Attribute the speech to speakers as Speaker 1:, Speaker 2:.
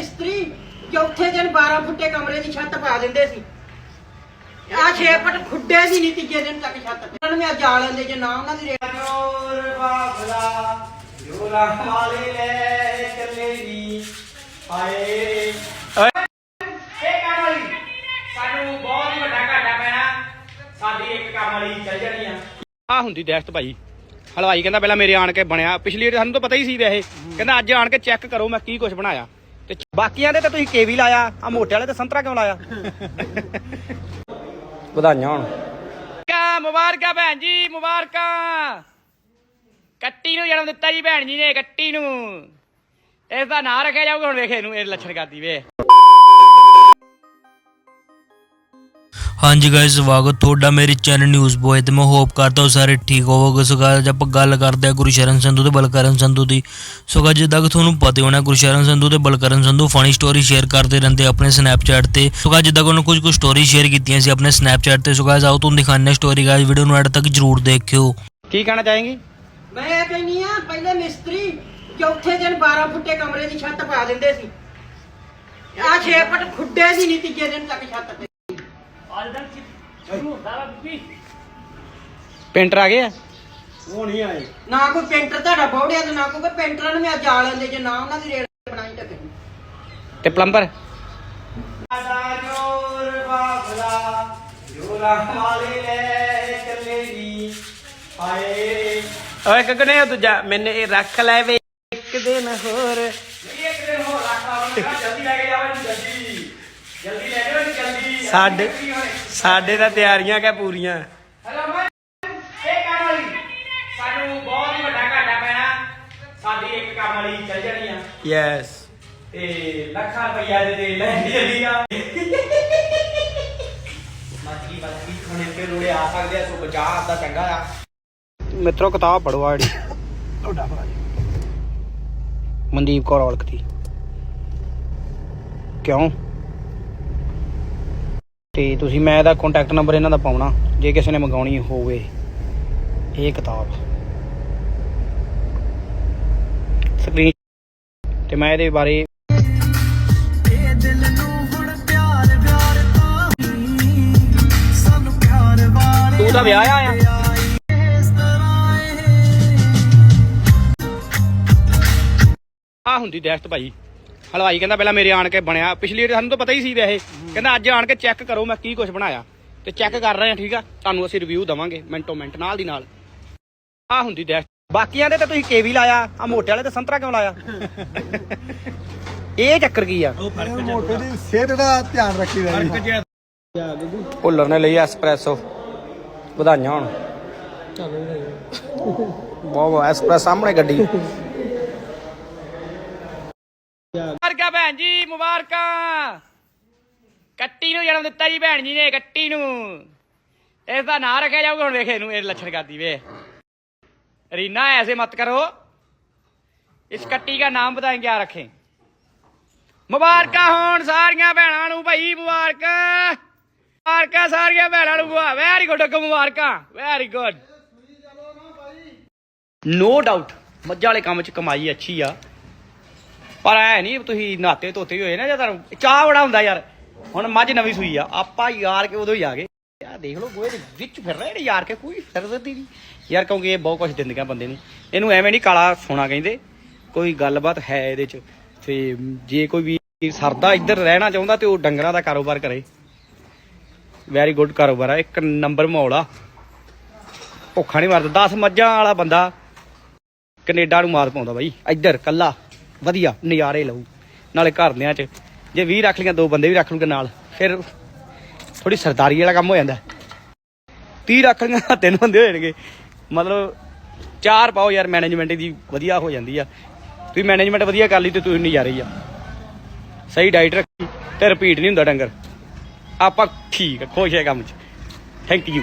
Speaker 1: ਮਿਸਤਰੀ ਚੌਥੇ ਦਿਨ 12 ਫੁੱਟੇ ਕਮਰੇ ਦੀ ਛੱਤ ਪਾ ਦਿੰਦੇ ਸੀ। ਆ 6 ਫੁੱਟ ਖੁੱਡੇ ਦੀ ਨਹੀਂ ਤੀਜੇ ਦਿਨ ਤੱਕ ਛੱਤ ਤੇ। ਉਹਨਾਂ ਨੂੰ ਮੈਂ ਜਾ ਲੈਂਦੇ ਜੇ ਨਾ ਉਹਨਾਂ ਦੀ ਰੇਟ
Speaker 2: ਜੋਰ ਬਾਬਲਾ ਜੋਰਾ ਵਾਲੇ ਲੈ ਚੱਲੇ ਨੀ ਹਾਏ। ਓਏ ਇਹ ਕੰਮ ਵਾਲੀ ਸਾਨੂੰ ਬਹੁਤ ਹੀ ਵੱਡਾ ਘਾਟਾ ਪੈਣਾ। ਸਾਡੀ ਇੱਕ ਕੰਮ ਵਾਲੀ ਚੱਲ ਜਾਣੀ ਆ।
Speaker 3: ਆ ਹੁੰਦੀ ਦਹਿਸ਼ਤ ਭਾਈ। ਹਲਵਾਈ ਕਹਿੰਦਾ ਪਹਿਲਾਂ ਮੇਰੇ ਆਣ ਕੇ ਬਣਿਆ। ਪਿਛਲੀ ਵਾਰ ਸਾਨੂੰ ਤਾਂ ਪਤਾ ਹੀ ਸੀ ਵੈਸੇ। ਕਹਿੰਦਾ ਅੱਜ ਆਣ ਕੇ ਚੈੱਕ ਕਰੋ ਮੈਂ ਕੀ ਕੁਝ ਬਣਾਇਆ। ਤੇ ਬਾਕੀਆਂ ਦੇ ਤਾਂ ਤੁਸੀਂ ਕੇਵੀ ਲਾਇਆ ਆ ਮੋਟੇ ਵਾਲੇ ਤੇ ਸੰਤਰਾ ਕਿਉਂ ਲਾਇਆ? ਵਧਾਈਆਂ ਹੁਣ। ਕਾ ਮੁਬਾਰਕਾਂ ਭੈਣ ਜੀ, ਮੁਬਾਰਕਾਂ। ਕੱਟੀ ਨੂੰ ਜਨਮ ਦਿੱਤਾ ਜੀ ਭੈਣ ਜੀ ਨੇ, ਕੱਟੀ ਨੂੰ। ਇਸ ਦਾ ਨਾਂ ਰੱਖਿਆ ਜਾਊਗਾ ਹੁਣ ਵੇਖੇ ਇਹਨੂੰ, ਇਹ ਲੱਛਣ ਕਰਦੀ ਵੇ।
Speaker 4: ਹਾਂਜੀ ਗਾਇਸ ਸਵਾਗਤ ਤੁਹਾਡਾ ਮੇਰੇ ਚੈਨਲ ਨਿਊਜ਼ ਬੋਏ ਤੇ। ਮੈਂ ਹੋਪ ਕਰਦਾ ਹਾਂ ਸਾਰੇ ਠੀਕ ਹੋਵੋਗੇ। ਸੋ ਅੱਜ ਆਪਾਂ ਗੱਲ ਕਰਦੇ ਹਾਂ ਗੁਰਸ਼ਰਨ ਸੰਧੂ ਤੇ ਬਲਕਰਨ ਸੰਧੂ ਦੀ। ਸੋ guys, ਜਿੱਦਾਂ ਕਿ ਤੁਹਾਨੂੰ ਪਤਾ ਹੀ ਹੋਣਾ ਗੁਰਸ਼ਰਨ ਸੰਧੂ ਤੇ Balkaran Sandhu funny story share ਕਰਦੇ ਰਹਿੰਦੇ ਆਪਣੇ ਸਨੈਪਚੈਟ ਤੇ। ਸੋ guys, ਜਿੱਦਾਂ ਕਿ ਉਹਨਾਂ ਕੁਝ ਕੁ ਸਟੋਰੀ ਸ਼ੇਅਰ ਕੀਤੀਆਂ ਸੀ ਆਪਣੇ ਸਨੈਪਚੈਟ ਤੇ। ਸੋ guys, ਆਓ ਤੁਹਾਨੂੰ ਦਿਖਾਉਂਦੇ ਸਟੋਰੀ ਗਾਇਸ ਵੀਡੀਓ ਨੂੰ ਐਡ ਤੱਕ ਜਰੂਰ ਦੇਖਿਓ।
Speaker 3: ਕੀ ਕਹਿਣਾ ਚਾਹੇਂਗੀ?
Speaker 1: ਮੈਂ ਇਹ ਕਹਿੰਨੀ ਆ ਪਹਿਲੇ ਮਿਸਤਰੀ ਚੌਥੇ ਦਿਨ 12 ਫੁੱਟੇ ਕਮਰੇ ਦੀ ਛੱਤ ਪਾ ਦਿੰਦੇ ਸੀ। ਆ 6 ਫੁੱਟ ਖੁੱਡੇ ਦੀ ਨਹੀਂ ਤੀਜੇ ਦਿਨ ਤੱਕ ਛੱਤ
Speaker 3: ਪੇਂਟਰ ਆ ਗਏ ਆ?
Speaker 2: ਉਹ ਨਹੀਂ ਆਏ।
Speaker 1: ਨਾ ਕੋਈ ਪੇਂਟਰ ਤੁਹਾਡਾ ਬੌੜਿਆ ਤੇ ਨਾ ਕੋਈ ਪੇਂਟਰਾਂ ਨੂੰ ਮੈਂ ਜਾ ਲੈਂਦੇ ਜੇ ਨਾ ਉਹਨਾਂ ਦੀ ਰੇਟ ਬਣਾਈ ਤਾਂ ਕਰੀ
Speaker 3: ਤੇ ਪਲੰਬਰ?
Speaker 2: ਸਾਡਾ ਜੋਰ ਬਾਬਲਾ ਜੋਰਾ ਵਾਲੇ ਲੈ ਚੱਲੇ ਨੀ। ਹਾਏ।
Speaker 3: ਓਏ ਕਗਨੇ ਦੂਜਾ ਮੈਨੇ ਇਹ ਰੱਖ ਲੈ ਵੇ ਇੱਕ ਦਿਨ ਹੋਰ।
Speaker 2: ਇੱਕ ਦਿਨ ਹੋਰ ਰੱਖਾ ਜਲਦੀ ਲੈ ਕੇ ਜਾਓ ਇਹਨੂੰ ਜਲਦੀ ਜਲਦੀ ਲੈ ਜਾਓ ਇਹਨੂੰ ਜਲਦੀ
Speaker 3: ਸਾਡੇ ਸਾਡੇ ਤਾਂ ਤਿਆਰੀਆਂ ਕਾ ਪੂਰੀਆਂ।
Speaker 2: ਹੈਲੋ ਮੈਂ ਇਹ ਕੰਮ ਵਾਲੀ। ਸਾਨੂੰ ਬਹੁਤ ਹੀ ਵੱਡਾ ਘਾਟਾ ਪੈਣਾ। ਸਾਡੀ ਇੱਕ ਕੰਮ ਵਾਲੀ ਚੱਲ ਜਾਣੀ ਆ।
Speaker 3: ਯੈਸ
Speaker 2: ਤੇ ਲੱਖਾਂ ਰੁਪਈਆ ਦੇ ਦੇ ਲੈਂਦੀ ਆ। ਮੱਛੀ ਮੱਛੀ ਹੁਣ ਇੱਥੇ ਰੋੜੇ ਆ ਸਕਦੇ ਆ ਸੋ ਬਚਾ ਆਪਦਾ ਚੰਗਾ ਆ।
Speaker 3: ਮਿੱਤਰੋ ਕਿਤਾਬ ਪੜੋ ਤੁਹਾਡਾ ਭਰਾ ਮਨਦੀਪ ਕੌਰ ਔਲਖ ਦੀ। ਕਿਉਂ? ਤੇ ਤੁਸੀਂ ਮੈਂ ਇਹਦਾ ਕੰਟੈਕਟ ਨੰਬਰ ਇਹਨਾਂ ਦਾ ਪਾਉਣਾ, ਜੇ ਕਿਸੇ ਨੇ ਮੰਗਾਉਣੀ ਹੋਵੇ। ਇਹ ਕਿਤਾਬ। ਸਕਰੀਨ ਤੇ ਮੈਂ ਇਹਦੇ ਬਾਰੇ ਤੂੰ ਤਾਂ ਵਿਆਹ ਆਇਆ। ਆ ਹੁੰਦੀ ਦਹਿਸ਼ਤ ਭਾਈ। ਹਲਵਾਈ ਕਹਿੰਦਾ ਪਹਿਲਾਂ ਮੇਰੇ ਆਣ ਕੇ ਬਣਿਆ। ਪਿਛਲੀ ਵਾਰ ਸਾਨੂੰ ਤਾਂ ਪਤਾ ਹੀ ਸੀ ਵੈਸੇ। ਕਹਿੰਦਾ ਅੱਜ ਆਣ ਕੇ ਚੈੱਕ ਕਰੋ ਮੈਂ ਕੀ ਕੁਝ ਬਣਾਇਆ। ਤੇ ਚੈੱਕ ਕਰ ਰਹੇ ਆ ਠੀਕ ਆ? ਤੁਹਾਨੂੰ ਅਸੀਂ ਰਿਵਿਊ ਦਵਾਂਗੇ ਮਿੰਟੋ ਮਿੰਟ ਨਾਲ ਦੀ ਨਾਲ। ਆ ਹੁੰਦੀ ਦਹਿਸ਼ਤ ਬਾਕੀਆਂ ਦੇ ਤਾਂ ਤੁਸੀਂ ਕੇਵੀ ਲਾਇਆ ਆ ਮੋਟੇ ਵਾਲੇ ਤੇ ਸੰਤਰਾ ਕਿਉਂ ਲਾਇਆ? ਇਹ ਚੱਕਰ ਕੀ ਆ?
Speaker 5: ਮੋਟੇ ਦੀ ਸਿਹਤ ਦਾ ਧਿਆਨ ਰੱਖੀ ਜੀ
Speaker 3: ਭੁੱਲਰ ਨੇ ਲਈ ਐਸਪ੍ਰੈਸੋ ਵਧਾਈਆਂ ਹੁਣ। ਬਹੁਤ ਬਹੁਤ ਐਸਪ੍ਰੈਸ ਸਾਹਮਣੇ ਗੱਡੀ। ਮੁਬਾਰਕਾਂ ਭੈਣ ਜੀ, ਮੁਬਾਰਕਾਂ। ਕੱਟੀ ਨੂੰ ਜਨਮ ਦਿੱਤਾ ਜੀ ਭੈਣ ਜੀ ਨੇ, ਕੱਟੀ ਨੂੰ। ਇਸ ਦਾ ਨਾਂ ਰੱਖਿਆ ਜਾਊਗਾ ਹੁਣ, ਵੇਖੇ ਇਹਨੂੰ, ਇਹ ਲੱਛਣ ਕਰਦੀ ਵੇ। ਰੀਨਾ, ਐਸੇ ਮਤ ਕਰੋ। ਇਸ ਕੱਟੀ ਦਾ ਨਾਮ ਬਤਾਏ ਕਿਆ ਰੱਖੇ। ਮੁਬਾਰਕਾਂ ਹੋਣ ਸਾਰੀਆਂ ਭੈਣਾਂ ਨੂੰ ਭਾਈ, ਮੁਬਾਰਕਾਂ। ਮੁਬਾਰਕਾਂ ਸਾਰੀਆਂ ਭੈਣਾਂ ਨੂੰ ਵਾਹ ਵੈਰੀ ਗੁੱਡ ਅੱਗੋਂ ਮੁਬਾਰਕਾਂ। ਵੈਰੀ ਗੁੱਡ ਨੋ ਡਾਊਟ ਮੱਝਾਂ ਵਾਲੇ ਕੰਮ 'ਚ ਕਮਾਈ ਅੱਛੀ ਆ। ਪਰ ਐ ਨਹੀਂ ਤੁਸੀਂ ਨਾਤੇ ਧੋਤੇ ਹੋਏ ਨਾ ਜਾਂ ਤੁਹਾਨੂੰ ਚਾਹ ਬੜਾ ਹੁੰਦਾ ਯਾਰ। ਹੁਣ ਮੱਝ ਨਵੀਂ ਸੂਈ ਆ, ਆਪਾਂ ਯਾਰ ਕੇ ਉਦੋਂ ਹੀ ਆ ਗਏ। ਯਾਰ ਦੇਖ ਲਓ ਗੋਏ ਦੇ ਵਿੱਚ ਫਿਰ ਰਹੇ ਨੇ ਯਾਰ ਕੇ, ਕੋਈ ਸਰਦਰਦੀ ਨਹੀਂ ਯਾਰ ਕਿਉਂਕਿ ਇਹ ਬਹੁਤ ਕੁਝ ਦਿੰਦੀਆਂ ਬੰਦੇ ਨੂੰ। ਇਹਨੂੰ ਐਵੇਂ ਨਹੀਂ ਕਾਲਾ ਸੋਨਾ ਕਹਿੰਦੇ, ਕੋਈ ਗੱਲਬਾਤ ਹੈ ਇਹਦੇ 'ਚ। ਤੇ ਜੇ ਕੋਈ ਵੀ ਸਰਦਾ ਇੱਧਰ ਰਹਿਣਾ ਚਾਹੁੰਦਾ ਤੇ ਉਹ ਡੰਗਰਾਂ ਦਾ ਕਾਰੋਬਾਰ ਕਰੇ। ਵੈਰੀ ਗੁੱਡ ਕਾਰੋਬਾਰ ਆ, ਇੱਕ ਨੰਬਰ ਮਾਹੌਲ ਆ। ਭੁੱਖਾ ਨਹੀਂ ਮਰਦਾ 10 ਮੱਝਾਂ ਵਾਲਾ ਬੰਦਾ ਕੈਨੇਡਾ ਨੂੰ ਮਾਰ ਪਾਉਂਦਾ ਬਾਈ, ਇੱਧਰ, ਕੱਲਾ। ਵਧੀਆ ਨਜ਼ਾਰੇ ਲਊ। ਨਾਲੇ ਘਰਦਿਆਂ 'ਚ ਜੇ 20 ਰੱਖ ਲੀਆਂ ਦੋ ਬੰਦੇ ਵੀ ਰੱਖ ਲੂਗੇ ਨਾਲ, ਫਿਰ ਥੋੜੀ ਸਰਦਾਰੀ ਵਾਲਾ ਕੰਮ ਹੋ ਜਾਂਦਾ। 30 ਰੱਖ ਲੀਆਂ ਤਿੰਨ ਬੰਦੇ ਹੋ ਜਾਣਗੇ। ਮਤਲਬ ਚਾਰ ਪਾਓ ਯਾਰ ਮੈਨੇਜਮੈਂਟ ਦੀ ਵਧੀਆ ਹੋ ਜਾਂਦੀ ਆ। ਤੁਸੀਂ ਮੈਨੇਜਮੈਂਟ ਵਧੀਆ ਕਰ ਲਈ ਤੇ ਤੁਸੀਂ ਨਜ਼ਾਰੇ ਹੀ ਆ। ਸਹੀ ਡਾਈਟ ਰੱਖੀ ਤੇ ਰਿਪੀਟ ਨਹੀਂ ਹੁੰਦਾ ਡੰਗਰ। ਆਪਾਂ ਠੀਕ ਆ, ਖੁਸ਼ ਹੈ ਕੰਮ 'ਚ। Thank you